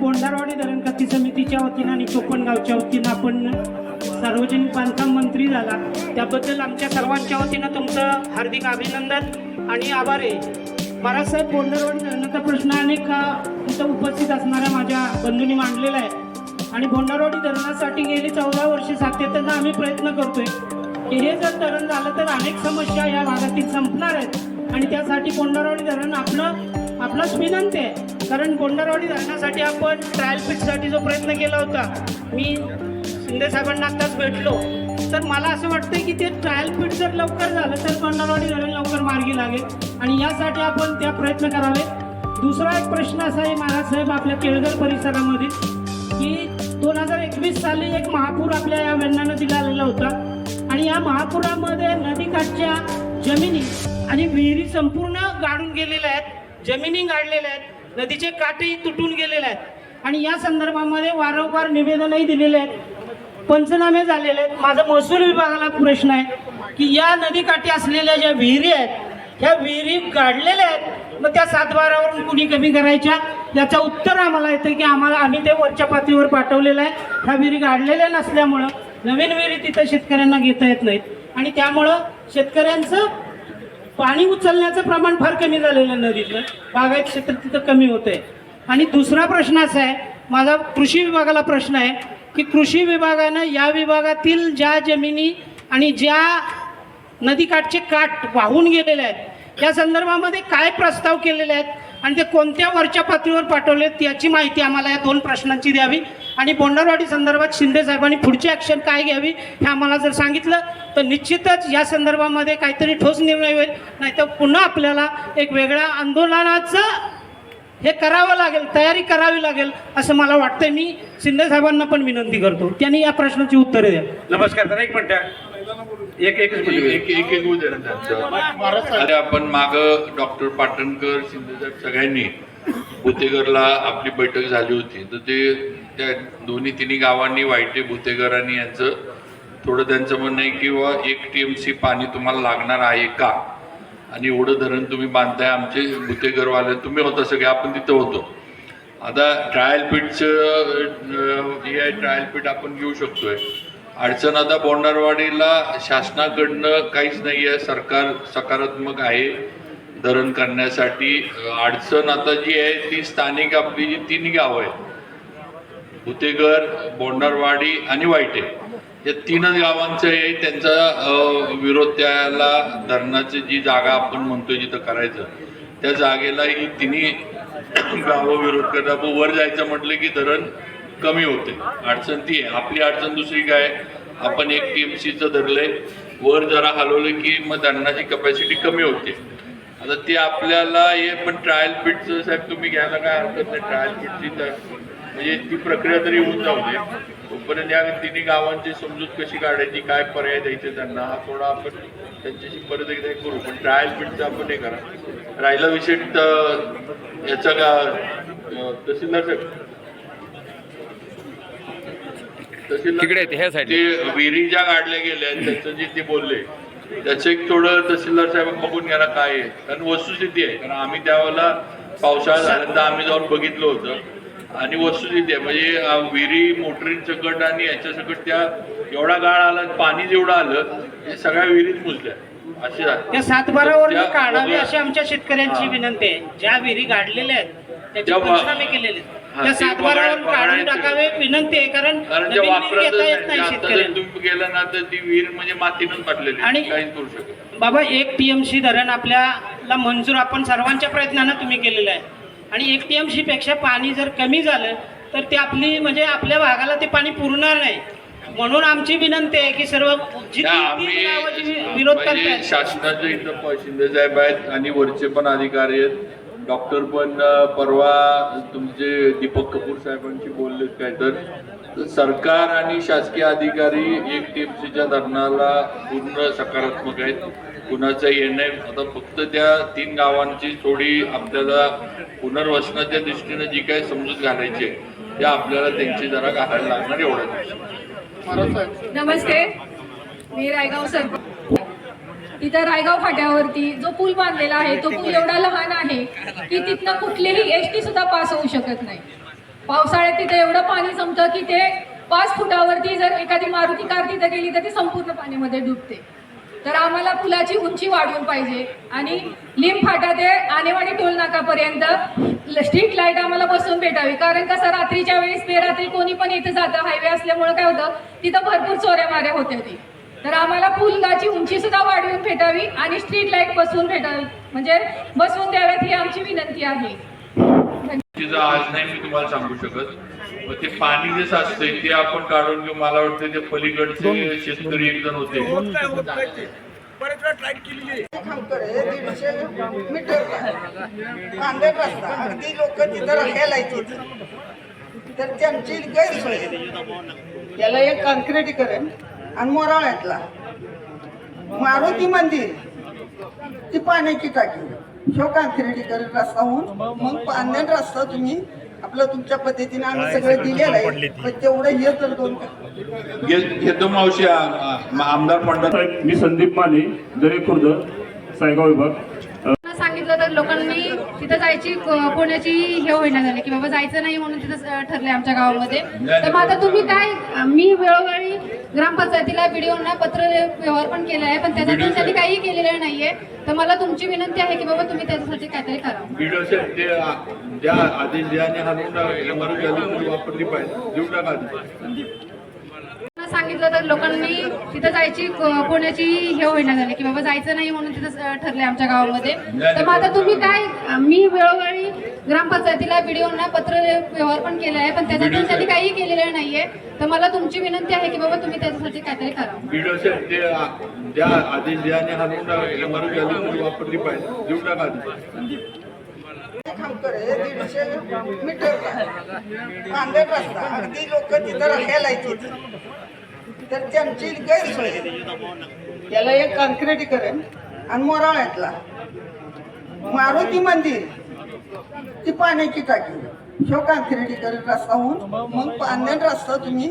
कोंढारवाडी धरण खाती समितीच्या वतीनं आणि कोकणगावच्या वतीनं आपण सार्वजनिक बांधकाम मंत्री झाला. त्याबद्दल आमच्या सर्वांच्या वतीनं तुमचं हार्दिक अभिनंदन आणि आभार. आहे बाळासाहेब बोंडारवाडी धरणाचा प्रश्न अनेक इथं उपस्थित असणाऱ्या माझ्या बंधूंनी मांडलेला आहे. आणि भोंडारवाडी धरणासाठी गेली चौदा वर्षे सातत्यानं आम्ही प्रयत्न करतोय की हे जर धरण झालं तर अनेक समस्या या भागातील संपणार आहेत. आणि त्यासाठी कोंडारवाडी धरण आपलं आपलाच विनंती आहे. कारण कोंडारवाडी धरणासाठी आपण ट्रायल पिटसाठी जो प्रयत्न केला होता मी शिंदे साहेबांना आत्ताच भेटलो. तर मला असं वाटतं की ते ट्रायल पीठ जर लवकर झालं तर कोंडारवाडी धरण लवकर मार्गी लागेल. आणि यासाठी आपण त्या प्रयत्न करावे. दुसरा एक प्रश्न असा आहे महाराजसाहेब आपल्या केळघर परिसरामध्ये की दोन हजार एकवीस साली एक महापूर आपल्या या वेण्णा नदीला आलेला होता. आणि या महापुरामध्ये नदीकाठच्या जमिनी आणि विहिरी संपूर्ण गाडून गेलेल्या आहेत. जमिनी गाडलेल्या आहेत नदीचे काटेही तुटून गेलेले आहेत. आणि या संदर्भामध्ये वारंवार निवेदनही दिलेले आहेत. पंचनामे झालेले आहेत. माझा महसूल विभागाला प्रश्न आहे की या नदीकाठी असलेल्या ज्या विहिरी आहेत ह्या विहिरी गाडलेल्या आहेत मग त्या सातबारावरून कुणी कमी करायच्या? याचं उत्तर आम्हाला येतं की आम्हाला आम्ही ते वरच्या पातळीवर पाठवलेलं आहे. ह्या विहिरी गाडलेल्या नसल्यामुळं नवीन विहिरी तिथं शेतकऱ्यांना घेता येत नाहीत. आणि त्यामुळं शेतकऱ्यांचं पाणी उचलण्याचं प्रमाण फार कमी झालेलं आहे नदीतलं. बागायत क्षेत्र तिथं कमी होतं आहे आणि दुसरा प्रश्न असा आहे माझा कृषी विभागाला प्रश्न आहे की कृषी विभागानं या विभागातील ज्या जमिनी आणि ज्या नदीकाठचे काठ वाहून गेलेले आहेत या संदर्भामध्ये काय प्रस्ताव केलेले आहेत? आणि ते कोणत्या वरच्या पातळीवर पाठवले आहेत याची माहिती आम्हाला या दोन प्रश्नांची द्यावी. आणि बोंडारवाडी संदर्भात शिंदे साहेबांनी पुढची ॲक्शन काय घ्यावी हे आम्हाला जर सांगितलं तर निश्चितच या संदर्भामध्ये काहीतरी ठोस निर्णय होईल. नाहीतर पुन्हा आपल्याला एक वेगळ्या आंदोलनाचं हे करावं लागेल तयारी करावी लागेल असं मला वाटतंय. मी शिंदे साहेबांना पण विनंती करतो. त्यांनी या प्रश्नाची उत्तरे द्या. नमस्कार सर एक मिनटं. एक एक एक एक अरे आपण माग डॉक्टर पाटणकर शिंदेसाहेब सगळ्यांनी भुतेकरला आपली बैठक झाली होती. तर ते त्या दोन्ही तिन्ही गावांनी वाईटे भुतेकर आणि यांचं थोडं त्यांचं म्हणणं आहे की बुवा एक टी एम सी पाणी तुम्हाला लागणार आहे का? आणि एवढं धरण तुम्ही बांधताय आमचे भुतेकरवाले तुम्ही होता सगळे आपण तिथं होतो. आता ट्रायल पीठचं आहे ट्रायल पीठ आपण घेऊ शकतोय. अडचण आता बोंडारवाडीला शासनाकडनं काहीच नाही आहे. सरकार सकारात्मक आहे. धरण करण्यासाठी अडचण आता जी आहे ती स्थानिक आपली जी तीन गावं आहेत. भुतेघर बोंडारवाडी आणि वाईटे. या तीनच गावांचं हे त्यांचा विरोध त्याला धरणाची जी जागा आपण म्हणतोय जिथं करायचं त्या जागेला ही तिन्ही गावं विरोध करतात. वर जायचं म्हटलं की धरण कमी होते. अडचण ती आहे. आपली अडचण दुसरी काय? आपण एक टी एम सीचं धरलंय. वर जरा हलवलं की मग धरणाची कपॅसिटी कमी होते. आता ते आपल्याला हे पण ट्रायल पीठचं साहेब तुम्ही घ्यायला काय हरकत नाही. ट्रायल पीठची तर म्हणजे ती प्रक्रिया तरी होऊन जाऊ दे. तोपर्यंत या तिन्ही गावांची समजूत कशी काढायची काय पर्याय द्यायचे त्यांना हा थोडा आपण त्यांच्याशी परत एकदा करू. पण ट्रायल पीठचं आपण हे करा. राहिला विषय याचा का तहसीलदार साहेब तहसीलदार तिकडे आहेत, ह्या साईडला. ते विहिरी ज्या काढल्या गेल्या आहेत, त्याचं जे ते बोलले त्याचं एक थोडं तहसीलदार साहेब बघून घ्या ना काय आहे. कारण वस्तुस्थिती आहे. कारण आम्ही त्यावेळेला पावसाळा झाल्यानंतर आम्ही जाऊन बघितलं होतं. आणि वस्तुस्थिती आहे. म्हणजे विहिरी मोटरीन सकट आणि याच्या सकट त्या एवढा गाळ आला पाणी जेवढं आलं हे सगळ्या विहिरीत मुजल्या. असे झाले. त्या सातबारावर त्या- काढावी अशी आमच्या शेतकऱ्यांची. विनंती आहे. ज्या विहिरी गाडलेल्या आहेत त्याचे त्या त्या वगळा- काढून. टाकावे विनंती आहे कारण घेता येत नाही शेतकऱ्यांना. गेलं ना तर ती विहीर म्हणजे मातीनच पाटलेली आणि- काहीच करू शकत बाबा एक टीएमसी धरण आपल्याला मंजूर आपण सर्वांच्या प्रयत्नानं तुम्ही केलेलं आहे. आणि एक टीएमसी पेक्षा पाणी जर कमी झालं तर ते आपली म्हणजे आपल्या भागाला ते पाणी पुरणार नाही. म्हणून आमची विनंती आहे की सर्व विरोध म्हणजे करतायत. शासनाचे इथं साहेब आहेत आणि वरचे पण अधिकारी आहेत. डॉक्टर पण परवा तुमचे दीपक कपूर साहेबांशी बोललेत काय तर. सरकार आणि शासकीय अधिकारी एक टीएमसीच्या धरणाला पूर्ण सकारात्मक आहेत. कुणाचं हे नाही. आता फक्त त्या तीन गावांची थोडी आपल्याला पुनर्वसनाच्या दृष्टीने जी काही समजूत घालायची आहे त्या आपल्याला त्यांची जरा घालायला लागणार एवढ्याच नमस्ते. मी रायगाव सरपंच इथं रायगाव फाट्यावरती जो पूल बांधलेला आहे तो पूल एवढा लहान आहे की तिथनं कुठलीही एस टी सुद्धा पास होऊ शकत नाही. पावसाळ्यात तिथे एवढं पाणी जमतं की ते पाच फुटावरती जर एखादी मारुती कार तिथे गेली तर ती संपूर्ण पाण्यामध्ये डुबते. तर आम्हाला पुलाची उंची वाढवून पाहिजे आणि लिंब फाटा ते आणेवाडी टोल नाकापर्यंत स्ट्रीट लाइट आम्हाला बसून भेटावी. कारण कसं रात्रीच्या वेळेस बेरात्री कोणी पण इथे जातं हायवे असल्यामुळे काय होतं तिथं भरपूर चोऱ्या माऱ्या होत्या ती तर आम्हाला पुलाची उंची सुद्धा वाढवून भेटावी आणि स्ट्रीट लाइट बसवून भेटावी म्हणजे बसवून द्याव्यात ही आमची विनंती आहे. तिचं आज नाही मी तुम्हाला सांगू शकत. मग ते पाणी जे साचतंय ते आपण काढून घेऊ. मला वाटतं ते पलीकडचे शेतकरी एक जण होते. अगदी लोक तिथं राहायला तर त्यांची गैरसोय. आहे. याला एक काँक्रिटीकरण आणि मोराळ्यातला. मारुती मंदिर. ती पाण्याची टाकी. शो काँक्रिटीकरण रस्ता होऊन मग पाण्यात रस्ता तुम्ही आपलं तुमच्या पद्धतीने आम्ही सगळं दिलेलं आहे. पण तेवढं हे तर दोन घे- घेतो मावशी आमदार पंडित मी संदीप माने दरे खुर्द सायगाव विभाग. तर लोकांनी तिथं जायची कोणाची हे होईना झाली की बाबा जायचं नाही म्हणून तिथं अं, ठरलंय आमच्या गावामध्ये. तर मग आता तुम्ही काय मी वेळोवेळी ग्रामपंचायतीला व्हिडिओना पत्र व्यवहार पण केला आहे पण त्याचा त्यांच्यासाठी काही केलेलं नाहीये. तर मला तुमची विनंती आहे की बाबा तुम्ही त्याच्यासाठी काहीतरी करा. ज्या आदेश ज्याने हाणून टाकले वापरली पाहिजे. देऊ टाका आधी. त्यांना सांगितलं तर लोकांनी तिथं जायची कोणाची हे होईना झाली की बाबा जायचं नाही म्हणून तिथं अं, ठरलंय आमच्या गावामध्ये. तर मग आता तुम्ही काय मी वेळोवेळी ग्रामपंचायतीला व्हिडिओना पत्र व्यवहार पण केला आहे पण त्याचा त्यांच्यासाठी काही केलेलं नाहीये. तर मला तुमची विनंती आहे की बाबा तुम्ही त्याच्यासाठी काहीतरी करा. आदेश वापरली पाहिजे. देऊ टाका दीडशे मीटरचा कांदे रस्ता अगदी लोक तिथं राहायला येते तर त्यांची गैरसोय आहे. याला एक कॉन्क्रिटीकरण आणि मोराळ्यातला मारुती मंदिर ती पाण्याची टाकी. शो कॉन्क्रिटीकरण रस्ता होऊन. मग पाण्यात रस्ता तुम्ही